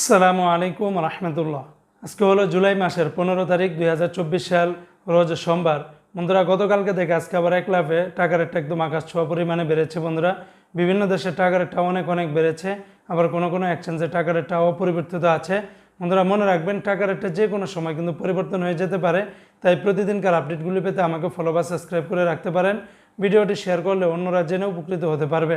আসসালামু আলাইকুম রহমতুল্লাহ। আজকে হলো জুলাই মাসের পনেরো তারিখ দুই হাজার চব্বিশ সাল, রোজ সোমবার। বন্ধুরা, গতকালকে থেকে আজকে আবার এক লাফে টাকার রেটটা একদম আকাশ ছোঁয়া পরিমাণে বেড়েছে বন্ধুরা। বিভিন্ন দেশের টাকার রেটটা অনেক অনেক বেড়েছে, আবার কোনো কোনো এক্সচেঞ্জে টাকার রেটটা অপরিবর্তিত আছে। বন্ধুরা, মনে রাখবেন টাকার রেটটা যে কোনো সময় কিন্তু পরিবর্তন হয়ে যেতে পারে, তাই প্রতিদিনকার আপডেটগুলি পেতে আমাকে ফলো বা সাবস্ক্রাইব করে রাখতে পারেন। ভিডিওটি শেয়ার করলে অন্যরা জেনে উপকৃত হতে পারবে।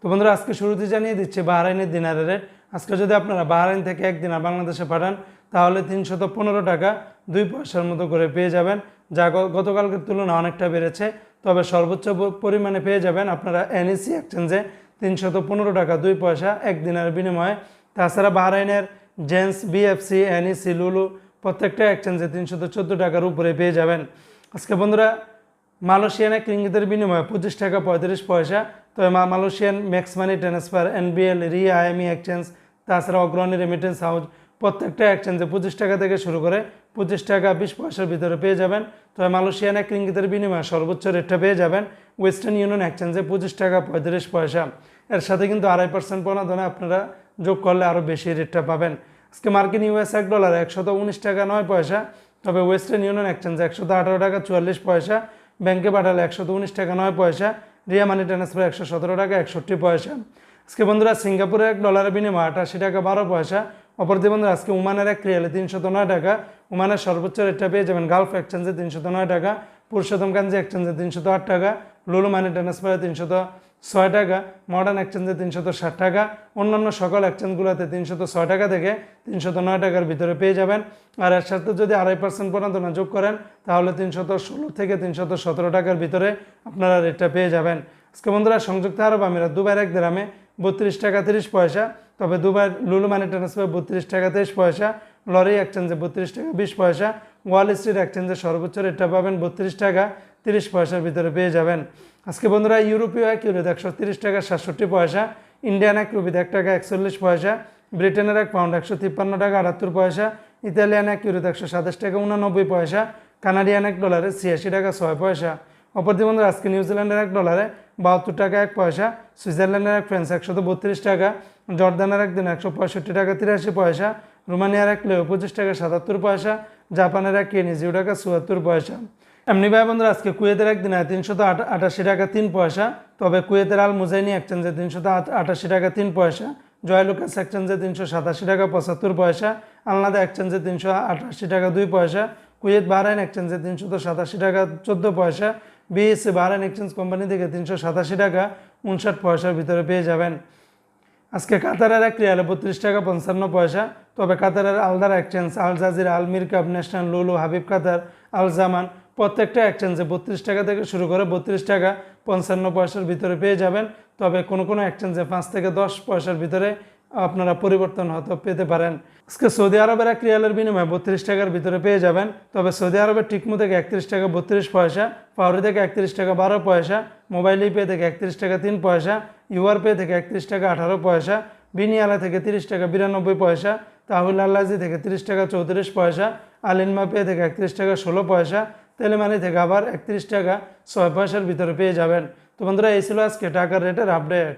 তো বন্ধুরা, আজকে শুরুতে জানিয়ে দিচ্ছি বাহারাইনের দিনারের রেট আজকে যদি আপনারা বাহারাইন থেকে এক দিনার বাংলাদেশে পাঠান, তাহলে তিনশত পনেরো টাকা দুই পয়সার মতো করে পেয়ে যাবেন, যা গতকালকের তুলনায় অনেকটা বেড়েছে। তবে সর্বোচ্চ পরিমাণে পেয়ে যাবেন আপনারা এনএসি এক্সচেঞ্জে তিনশত পনেরো টাকা দুই পয়সা এক দিনের বিনিময়ে। তাছাড়া বাহরাইনের জেন্স বিএফসি এনইসি লুলু প্রত্যেকটা এক্সচেঞ্জে তিনশত চোদ্দ টাকার উপরে পেয়ে যাবেন। আজকে বন্ধুরা, মালয়েশিয়ান এক রিঙ্গিতের বিনিময়ে পঁচিশ টাকা পঁয়ত্রিশ পয়সা। তবে Malaysian Max Money transfer, NBL, Ria, IME exchange তাছাড়া অগ্রণী রেমিটেন্স হাউস প্রত্যেকটা এক্সচেঞ্জে পঁচিশ টাকা থেকে শুরু করে পঁচিশ টাকা বিশ পয়সার ভিতরে পেয়ে যাবেন। তবে মালয়েশিয়ান এক রিঙ্গিতের বিনিময়ে সর্বোচ্চ রেটটা পেয়ে যাবেন। ওয়েস্টার্ন ইউনিয়ন এক্সচেঞ্জে পঁচিশ টাকা পঁয়ত্রিশ পয়সা। এর সাথে কিন্তু আড়াই পার্সেন্ট প্রণোদনে আপনারা যোগ করলে আরও বেশি রেটটা পাবেন। আজকে মার্কিন ইউএস এক ডলার একশত উনিশ টাকা নয় পয়সা। তবে ওয়েস্টার্ন ইউনিয়ন এক্সচেঞ্জে একশত আঠারো টাকা চুয়াল্লিশ পয়সা। ব্যাংকে পাঠালে একশত উনিশ টাকা নয় পয়সা। রিয়া মানি ট্রান্সফার একশো সতেরো টাকা একষট্টি পয়সা। আজকে বন্ধুরা সিঙ্গাপুরের এক ডলারের বিনিময়ে আটাশি টাকা, বারো পয়সা। অপরদি বন্ধুরা আজকে উমানের এক রিয়ালে তিনশত নয় টাকা। উমানের সর্বোচ্চ রেটটা পেয়ে যাবেন গালফ এক্সচেঞ্জে তিনশত নয় টাকা, পুরুষোত্তম কাঞ্জি এক্সচেঞ্জে তিনশত আট টাকা, লুলু মানি ট্রান্সফারে তিনশত ছয় টাকা, মডার্ন এক্সচেঞ্জে তিনশত ষাট টাকা, অন্যান্য সকল এক্সচেঞ্জগুলোতে তিনশত ছয় টাকা থেকে তিনশত নয় টাকার ভিতরে পেয়ে যাবেন। আর এর সাথে যদি আড়াই পার্সেন্ট পর্যন্ত যোগ করেন, তাহলে তিনশত ষোলো থেকে তিনশত সতেরো টাকার ভিতরে আপনারা রেটটা পেয়ে যাবেন। আজকে বন্ধুরা, সংযুক্ত আরব আমিরাত, দুবাইয়ের এক গ্রামে বত্রিশ টাকা তিরিশ পয়সা। তবে দুবাই লুলু মানি ট্রান্সফার বত্রিশ টাকা তেইশ পয়সা। লরি এক্সচেঞ্জে বত্রিশ টাকা বিশ পয়সা। ওয়াল স্ট্রিট এক্সচেঞ্জে সর্বোচ্চ রেটটা পাবেন বত্রিশ টাকা তিরিশ পয়সার ভিতরে পেয়ে যাবেন। আজকে বন্ধুরা ইউরোপীয় এক ইউরোতে একশো তিরিশ টাকা সাতষট্টি পয়সা। ইন্ডিয়ান এক রুপিতে এক টাকা একচল্লিশ পয়সা। ব্রিটেনের এক পাউন্ড একশো তিপ্পান্ন টাকা আটাত্তর পয়সা। ইতালিয়ান এক ইউরোতে একশো সাতাশ টাকা উনানব্বই পয়সা। কানাডিয়ান এক ডলারে ছিয়াশি টাকা ছয় পয়সা। অপরদি বন্ধুরা আজকে নিউজিল্যান্ডের এক ডলারে বাহাত্তর টাকা, এক পয়সা সুইজারল্যান্ডের এক ফ্রেন্স একশত বত্রিশ টাকা, জর্দানের একদিন একশো পঁয়ষট্টি টাকা, তিরাশি পয়সা, রোমানিয়ার এক লেও পঁচিশ টাকা, সাতাত্তর পয়সা, জাপানের এক কেনি জিরো টাকা, চুয়াত্তর পয়সা। এমনি ভাই বন্ধুরা, আজকে কুয়েতের একদিন তিনশত আটাশি টাকা, তিন পয়সা, তবে কুয়েতের আল মুজাইনি এক্সচেঞ্জে তিনশত আটাশি টাকা, তিন পয়সা জয়লুকাস এক্সচেঞ্জে তিনশো সাতাশি টাকা, পঁচাত্তর পয়সা আলনাদা এক্সচেঞ্জে তিনশো আটাশি টাকা, দুই পয়সা, কুয়েত বাহরাইন এক্সচেঞ্জে তিনশত সাতাশি টাকা, চোদ্দ পয়সা বিএসসি বাহরাইন এক্সচেঞ্জ কোম্পানি থেকে তিনশো সাতাশি টাকা উনষাট পয়সার ভিতরে পেয়ে যাবেন। আজকে কাতারের এক রিয়ালে বত্রিশ টাকা পঞ্চান্ন পয়সা, তবে কাতারের আলদার এক্সচেঞ্জ আল জাজির, আল মিরকাব ন্যাশনাল, লুলু, হাবিব কাতার, আল জামান প্রত্যেকটা এক্সচেঞ্জে বত্রিশ টাকা থেকে শুরু করে বত্রিশ টাকা পঞ্চান্ন পয়সার ভিতরে পেয়ে যাবেন। তবে কোনো কোনো এক্সচেঞ্জে পাঁচ থেকে দশ পয়সার ভিতরে আপনারা পরিবর্তন হয়তো পেতে পারেন। আজকে সৌদি আরবের এক রিয়ালের বিনিময়ে বত্রিশ টাকার ভিতরে পেয়ে যাবেন। তবে সৌদি আরবের টিকমু থেকে একত্রিশ টাকা বত্রিশ পয়সা পাউরি থেকে একত্রিশ টাকা বারো পয়সা, মোবাইল পে থেকে একত্রিশ টাকা তিন পয়সা, ইউআর পে থেকে একত্রিশ টাকা আঠারো পয়সা, বিনিয়ালা থেকে তিরিশ টাকা বিরানব্বই পয়সা, তাহুল আল্লাজি থেকে তিরিশ টাকা চৌত্রিশ পয়সা আলিনমা পে থেকে একত্রিশ টাকা ষোলো পয়সা, তেলেমানি থেকে আবার একত্রিশ টাকা ছয় পয়সার ভিতরে পেয়ে যাবেন। তো বন্ধুরা, এই ছিল আজকে টাকার রেটের আপডেট।